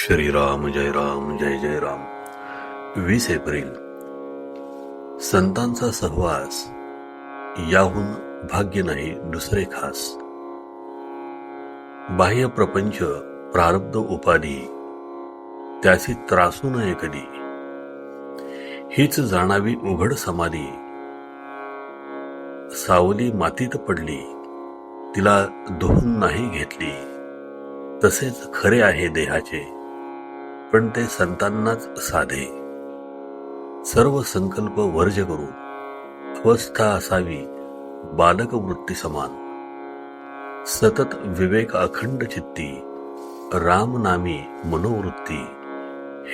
श्रीराम जय राम जय जय राम. वीस एप्रिल. संतांचा सहवास. याहून भाग्य नाही दुसरे खास. बाह्य प्रपंच प्रारब्ध उपाधी. त्याची त्रासू नये कधी. हीच जाणावी उघड समाधी. सावली मातीत पडली. तिला धुवून नाही घेतली. तसेच खरे आहे देहाचे. पण ते संतांनाच साधे. सर्व संकल्प वर्ज करू अवस्था असावी बालक वृत्ती समान. सतत विवेक अखंड चित्ती रामनामी मनोवृत्ती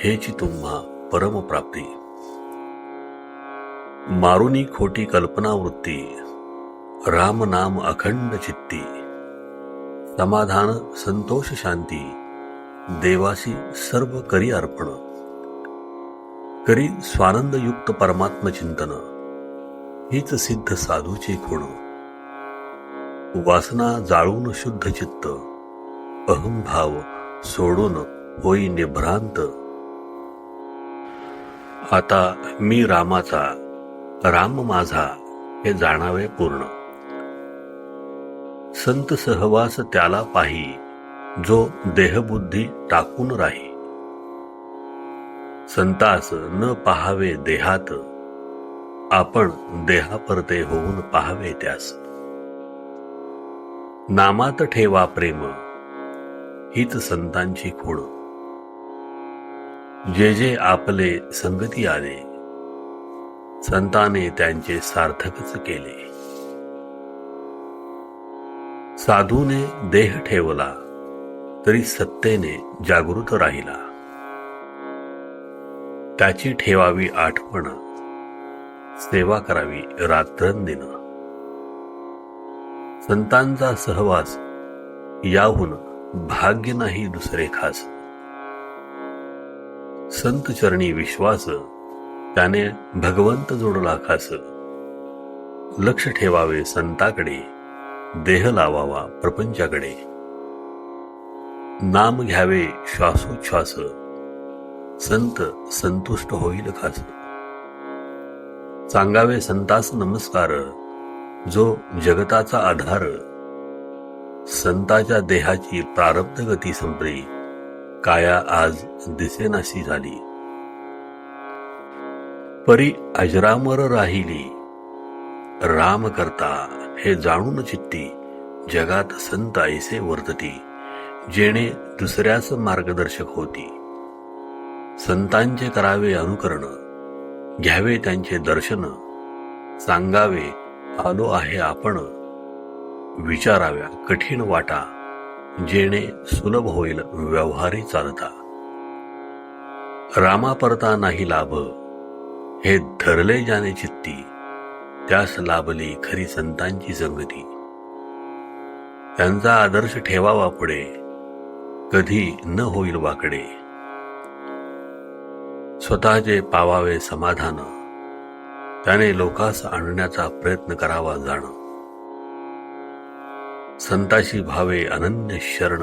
हेची तुम्हा परमप्राप्ती मारुनी खोटी कल्पना वृत्ती अखंड चित्ती. समाधान संतोष शांती देवासी सर्व करी अर्पण. करी स्वानंदयुक्त परमात्म चिंतन. हीच सिद्ध साधूची खुण. वासना जाळून शुद्ध चित्त. अहंभाव सोडून होई निभ्रांत. आता मी रामाचा राम माझा हे जाणावे पूर्ण. संत सहवास त्याला पाही. जो देहबुद्धी टाकून राही संतास न पाहावे देहात आपण देहापरते होऊन पाहावे त्यास. नामात ठेवा प्रेम हीच संतांची खूण. जे जे आपले संगती आले संताने त्यांचे सार्थकच केले. साधूने देह ठेवला तरी सत्तेने जागृत राहिला. त्याची ठेवावी आठवण सेवा करावी रात्रंदिन. संतांचा सहवास याहून भाग्य नाही दुसरे खास. संत चरणी विश्वास त्याने भगवंत जोडला खास. लक्ष ठेवावे संताकडे देह लावावा प्रपंचाकडे. नाम घ्यावे श्वासोच्छ्वास. संत संतुष्ट होईल खास. सांगावे संतास नमस्कार. जो जगताचा आधार संताच्या देहाची प्रारब्ध गती संपली. काया आज दिसेनाशी झाली. परी अजरामर राहिली. राम करता हे जाणून चित्ती जगात संत ऐसे वर्तती. जेणे दुसऱ्याच मार्गदर्शक होती. संतांचे करावे अनुकरण घ्यावे त्यांचे दर्शन सांगावे आलो आहे आपण. विचाराव्या कठीण वाटा जेणे सुलभ होईल व्यवहारी चालता. रामापरता नाही लाभ हे धरले जाणे चित्ती त्यास लाभली खरी संतांची संगती. त्यांचा आदर्श ठेवावा पुढे कधी न होईल वाकडे. स्वतःचे पावावे समाधान. त्याने लोकास आणण्याचा प्रयत्न करावा जाण. संताशी भावे अनन्य शरण.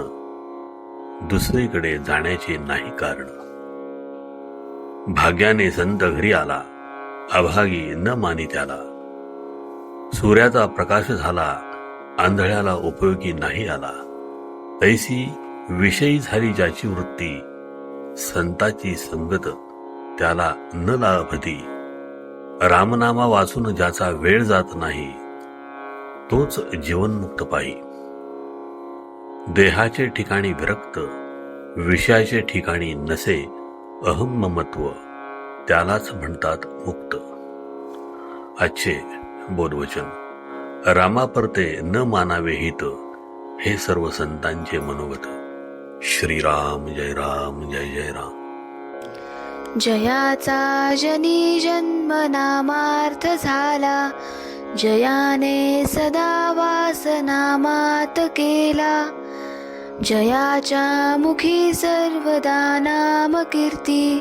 दुसरीकडे जाण्याचे नाही कारण. भाग्याने संत घरी आला. अभागी न मानी त्याला. सूर्याचा प्रकाश झाला. आंधळ्याला उपयोगी नाही आला. तैसी विषयी झाली ज्याची वृत्ती संताची संगत त्याला न लाभती. रामनामा वाचून ज्याचा वेळ जात नाही तोच जीवनमुक्त पायी. देहाचे ठिकाणी विरक्त विषयाचे ठिकाणी नसे अहममत्व त्यालाच म्हणतात मुक्त. आजचे बोधवचन रामापरते न मानावे हित हे सर्व संतांचे मनोगत. श्रीराम जय राम जय जय राम. जयाचा जनी जन्म नामार्थ झाला. जयाने सदा वास नामात केला. जयाच्या मुखी सर्वदा नाम कीर्ती.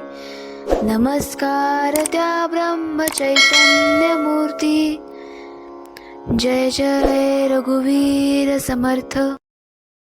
नमस्कार त्या ब्रह्म चैतन्य मूर्ती. जय जय रघुवीर समर्थ.